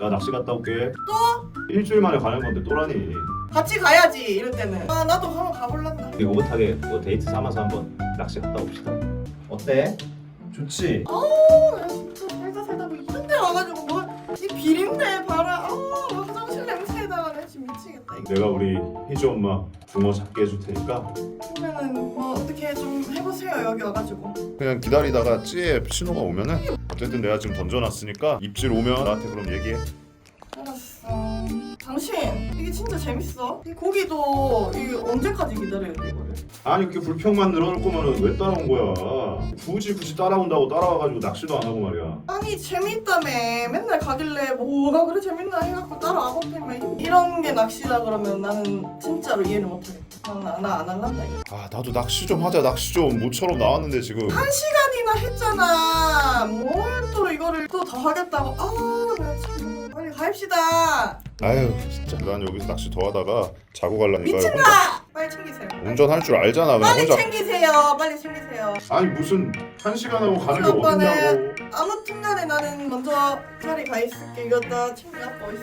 나 낚시 갔다 올게. 또? 일주일 만에 가는 건데 또라니. 같이 가야지 이럴 때는. 아 나도 한번 가볼란다. 우리 오붓하게 뭐 데이트 삼아서 한번 낚시 갔다 옵시다. 어때? 좋지? 아우 나 진짜 살다 살다 뭐 이런 데 와가지고 뭐이 비린내 봐라. 아우 나 화장실 냄새에다가 나 지금 미치겠다. 이거 내가 우리 희주 엄마 붕어 잡게 해줄 테니까. 그러면은 뭐 어떻게 좀 해보세요 여기 와가지고. 그냥 기다리다가 찌에 신호가 오면은 어쨌든 내가 지금 던져놨으니까 입질 오면 나한테 그럼 얘기해. 알았어. 당신 이게 진짜 재밌어? 이 고기도 이게 언제까지 기다려야 돼 이거를? 아니 그렇게 불평만 늘어놓을 거면은 왜 따라온 거야? 굳이 굳이 따라온다고 따라와가지고 낚시도 안 하고 말이야. 아니 재밌다며. 맨날 가길래 뭐가 그래 재밌나 해갖고 따라와봤더니 이런 게 낚시다 그러면 나는 진짜로 이해를 못하겠다. 나안 할란다 이거. 아 나도 낚시 좀 하자. 낚시 좀 모처럼 나왔는데 지금. 한 시간이나 했잖아. 또 더 하겠다고. 아우 나참 빨리 가입시다. 아유 진짜. 난 여기서 낚시 더 하다가 자고 갈라니까 미친다 빨리 챙기세요. 운전할 줄 알잖아 그냥 빨리 혼자. 챙기세요. 빨리 챙기세요. 아니 무슨 한 시간 하고 가는 게 오빠는 어딨냐고. 아무튼 간에 나는 먼저 자리 가 있을게. 이거 나 챙겨 갖고 있어